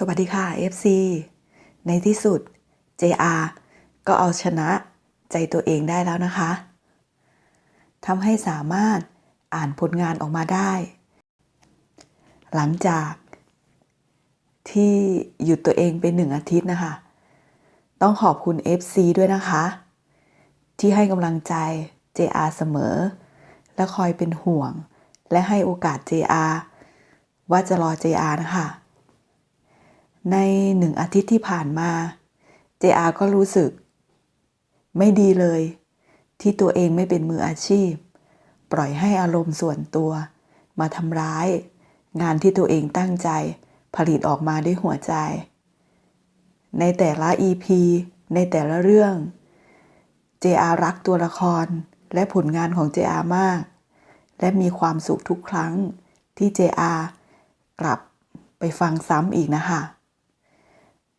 สวัสดีค่ะ FC ในที่สุด JR ก็เอาชนะใจตัวเองได้แล้วนะคะทำให้สามารถอ่านผลงานออกมาได้ หลังจากที่หยุดตัวเองเป็นหนึ่งอาทิตย์นะคะ ต้องขอบคุณ FC ด้วยนะคะ ที่ให้กำลังใจ JR เสมอ และคอยเป็นห่วง และให้โอกาส JR ว่าจะรอ JR นะคะ ในหนึ่งอาทิตย์ที่ผ่านมา JR ก็รู้สึก ไม่ดีเลย ที่ตัวเองไม่เป็นมืออาชีพ ปล่อยให้อารมณ์ส่วนตัว มาทำร้าย งานที่ตัวเองตั้งใจ ผลิตออกมาด้วยหัวใจ ในแต่ละ EP ในแต่ละเรื่อง JR รักตัวละครและผลงานของ JR มาก และมีความสุขทุกครั้งที่ JR กลับไปฟังซ้ำอีกนะคะ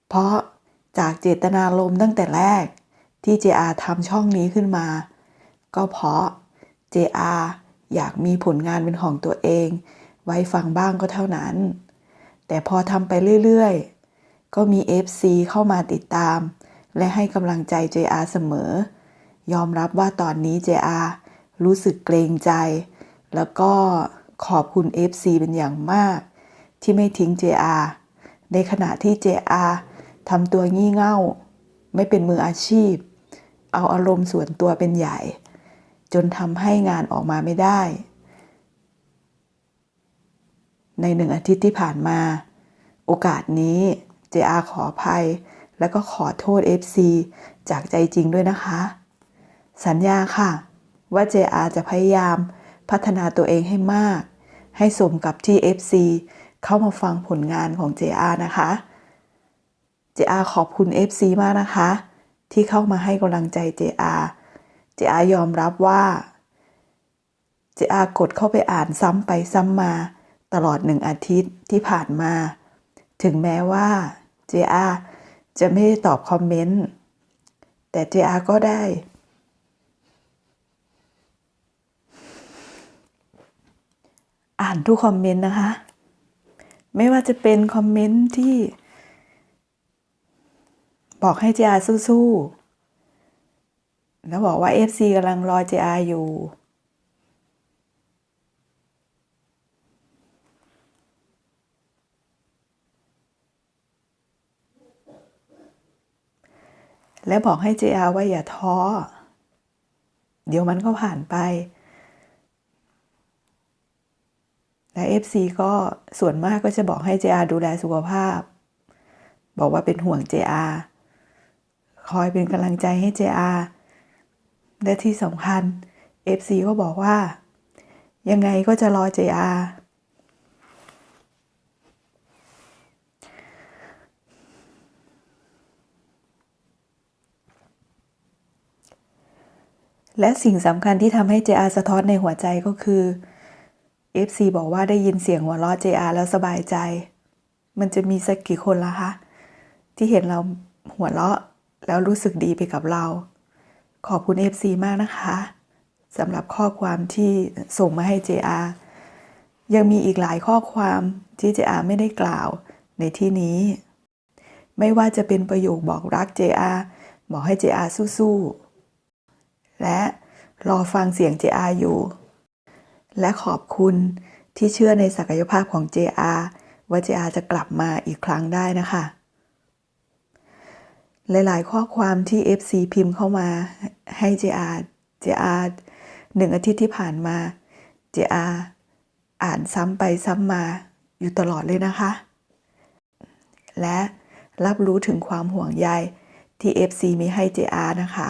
เพราะจากเจตนารมตั้งแต่แรกที่ JR ทำช่องนี้ขึ้นมา ก็เพราะ JR อยากมีผลงานเป็นของตัวเอง ไว้ฟังบ้างก็เท่านั้น แต่พอทำไปเรื่อยๆ ก็มี FC เข้ามาติดตาม และให้กำลังใจ JR เสมอ ยอมรับว่าตอนนี้ JR รู้สึกเกรงใจ แล้วก็ขอบคุณ FC เป็นอย่างมาก ที่ไม่ทิ้ง JR ในขณะที่ JR ทำตัวงี่เง่า ไม่เป็นมืออาชีพ เอาอารมณ์ส่วนตัวเป็นใหญ่ จนทำให้งานออกมาไม่ได้ ในหนึ่งอาทิตย์ที่ผ่านมา โอกาสนี้ JR ขออภัย และก็ขอโทษ FC จากใจจริงด้วยนะคะ สัญญาค่ะ ว่า JR จะพยายามพัฒนาตัวเองให้มาก ให้สมกับที่ FC เข้ามาฟังผลงานของ JR นะคะ JR ขอบคุณ FC มากนะคะ ที่เข้ามาให้กำลังใจ JR JR ยอมรับว่า JR กดเข้าไปอ่านซ้ำไปซ้ำมาตลอดหนึ่งอาทิตย์ที่ผ่านมา ถึงแม้ว่า JR จะไม่ได้ตอบคอมเมนต์แต่ JR ก็ได้ อ่านทุกคอมเมนต์นะคะ ไม่ว่าจะเป็นคอมเมนต์ที่ บอกให้ JR สู้ๆ แล้วบอกว่า FC กำลังรอ JR อยู่ และบอกให้ JR ว่าอย่าท้อ เดี๋ยวมันก็ผ่านไป และ FC ก็ส่วนมากก็จะบอกให้ JR ดูแลสุขภาพ บอกว่าเป็นห่วง JR คอยเป็นกำลังใจให้ JR และที่สำคัญ FC ก็บอกว่า ยังไงก็จะรอ JR และสิ่งสำคัญที่ทำให้ JR สะท้อนในหัวใจก็คือ FC บอกว่าได้ยินเสียงหัวเราะ JR แล้วสบายใจ มันจะมีสักกี่คนละคะ ที่เห็นเราหัวเราะ แล้วรู้สึกดีไปกับเรา ขอบคุณ FC มากนะคะสำหรับข้อความที่ส่งมาให้ JR ยังมีอีกหลายข้อความที่ JR ไม่ได้กล่าวในที่นี้ ไม่ว่าจะเป็นประโยคบอกรัก JR บอกให้ JR สู้ๆ และรอฟังเสียง JR อยู่ และขอบคุณที่เชื่อในศักยภาพของ JR ว่า JR จะกลับมาอีกครั้งได้นะคะ หลาย ๆ ข้อความที่ FC พิมพ์เข้ามาให้ JR JR หนึ่งอาทิตย์ที่ผ่านมา JR อ่านซ้ำไปซ้ำมาอยู่ตลอดเลยนะคะ และรับรู้ถึงความห่วงใยที่ FC มีให้ JR นะคะ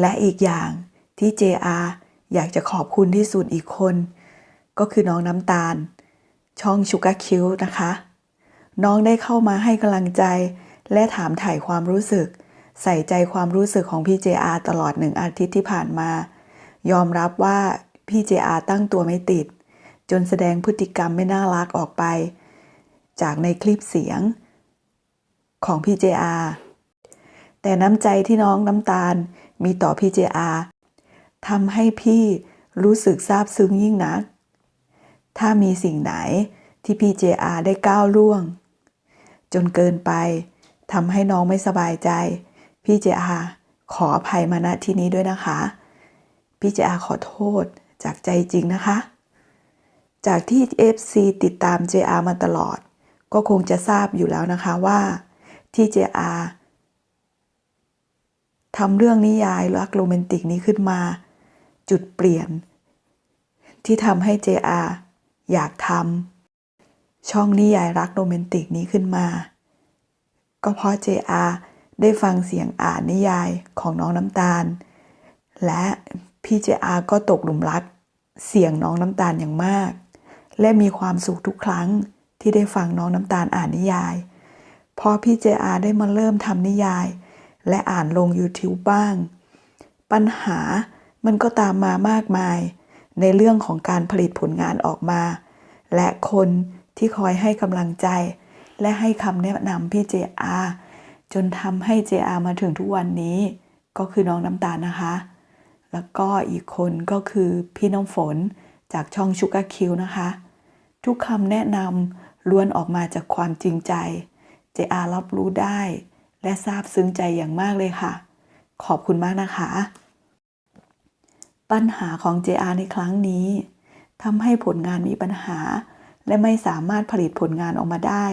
และอีกอย่างที่ JR อยากจะขอบคุณที่สุดอีกคน ก็คือน้องน้ำตาล ช่องชูการ์คิวนะคะ น้องได้เข้ามาให้กำลังใจ และถามถ่ายความรู้สึก ใส่ใจความรู้สึกของพี่ JR ตลอดหนึ่งอาทิตย์ที่ผ่านมา ยอมรับว่าพี่ JR ตั้งตัวไม่ติด จนแสดงพฤติกรรมไม่น่ารักออกไป จากในคลิปเสียง ของพี่ JR แต่น้ำใจที่น้องน้ำตาลมีต่อพี่ JR ทำให้พี่รู้สึกซาบซึ้งยิ่งนัก ถ้ามีสิ่งไหนที่พี่ JR ได้ก้าวล่วง จนเกินไปทำให้น้องไม่สบายใจ พี่ JR ขออภัยมาณที่นี้ด้วยนะคะ พี่ JR ขอโทษจากใจจริงนะคะ จากที่ FC ติดตาม JR มาตลอด ก็คงจะทราบอยู่แล้วนะคะว่าที่ JR ทำเรื่องนิยายรักโรแมนติกนี้ขึ้นมา จุดเปลี่ยน ที่ทำให้ JR อยากทำ ช่องนิยายรักโรแมนติกนี้ขึ้นมา ก็เพราะ JR ได้ฟังเสียงอ่านนิยายของน้องน้ำตาล และพี่ JR ก็ตกหลุมรักเสียงน้องน้ำตาลอย่างมาก และมีความสุขทุกครั้งที่ได้ฟังน้องน้ำตาลอ่านนิยาย พอพี่ JR ได้มาเริ่มทำนิยาย และอ่านลง YouTube บ้าง ปัญหามันก็ตามมามากมาย ในเรื่องของการผลิตผลงานออกมา และคน ที่คอยให้กำลังใจ และให้คำแนะนำพี่ JR จนทำให้ JR มาถึงทุกวันนี้ ก็คือน้องน้ำตาลนะคะ แล้วก็อีกคนก็คือพี่น้ำฝนจากช่องชุก r คิวนะคะ ทุกคำแนะนำล้วนออกมาจากความจริงใจ JR รับรู้ได้ และซาบซึ้งใจอย่างมากเลยค่ะ ขอบคุณมากนะคะ ปัญหาของ JR ในครั้งนี้ทำให้ผลงานมีปัญหา และไม่สามารถผลิตผลงานออกมาได้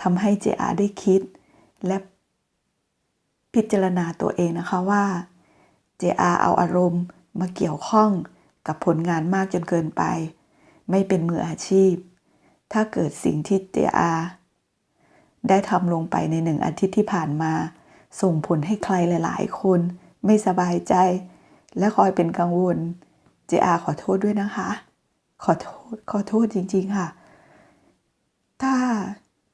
ทำให้ JR ได้คิด และพิจารณาตัวเองนะคะว่า JR เอาอารมณ์มาเกี่ยวข้องกับผลงานมากจนเกินไป ไม่เป็นมืออาชีพ ถ้าเกิดสิ่งที่ JR ได้ทำลงไปในหนึ่งอาทิตย์ที่ผ่านมา ส่งผลให้ใครหลาย ๆ คนไม่สบายใจ และคอยเป็นกังวล JR ขอโทษด้วยนะคะ ขอโทษ ขอโทษจริง ๆ ค่ะ ถ้า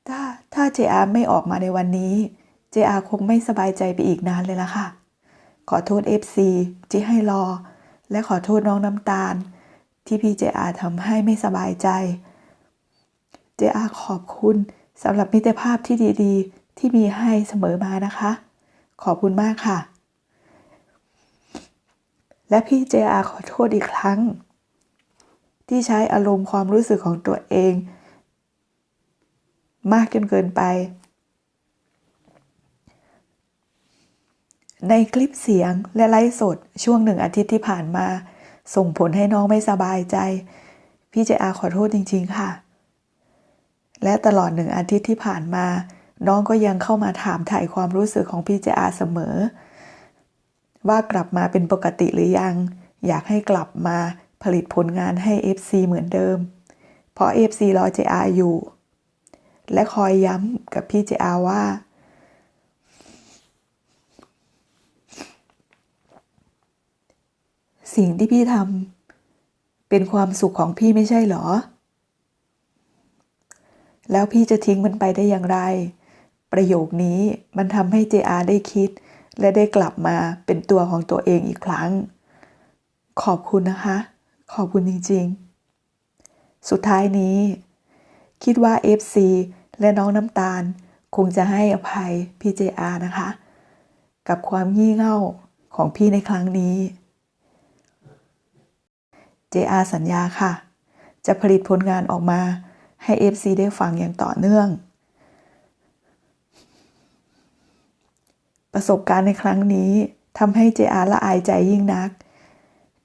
ถ้า ถ้า JR ไม่ออกมาในวันนี้ JR คงไม่สบายใจไปอีกนานเลยละค่ะ ขอโทษ FC ที่ให้รอ และขอโทษน้องน้ำตาล ที่พี่ JR ทำให้ไม่สบายใจ JR ขอบคุณสำหรับมิตรภาพที่ดีๆ ที่มีให้เสมอมานะคะ ขอบคุณมากค่ะ และพี่ JR ขอโทษอีกครั้ง ที่ใช้อารมณ์ความรู้สึกของตัวเอง มากจนเกินไป ในคลิปเสียงและไลฟ์สดช่วงหนึ่งอาทิตย์ที่ผ่านมา ส่งผลให้น้องไม่สบายใจ พี่เจอาขอโทษจริง ๆ ค่ะ และตลอดหนึ่งอาทิตย์ที่ผ่านมา น้องก็ยังเข้ามาถามถ่ายความรู้สึกของพี่เจอาเสมอ ว่ากลับมาเป็นปกติหรือยัง อยากให้กลับมา ผลิตผลงานให้ FC เหมือนเดิม เพราะ FC รอ JR อยู่ และคอยย้ำกับพี่ JR ว่า สิ่งที่พี่ทำเป็นความสุขของพี่ไม่ใช่หรอ แล้วพี่จะทิ้งมันไปได้อย่างไร ประโยคนี้มันทำให้ JR ได้คิด และได้กลับมาเป็นตัวของตัวเองอีกครั้ง ขอบคุณนะคะ ขอบคุณจริงๆ สุดท้ายนี้ คิดว่า FC และน้องน้ำตาล คงจะให้อภัยพี่ JR นะคะ กับความงี่เง่าของพี่ในครั้งนี้ JR สัญญาค่ะ จะผลิตผลงานออกมาให้ FC ได้ฟังอย่างต่อเนื่อง ประสบการณ์ในครั้งนี้ทำให้ JR ละอายใจยิ่งนัก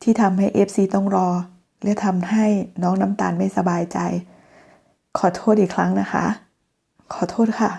ที่ทำให้ FC ต้องรอ และทำให้น้องน้ำตาลไม่สบายใจ ขอโทษอีกครั้งนะคะ ขอโทษค่ะ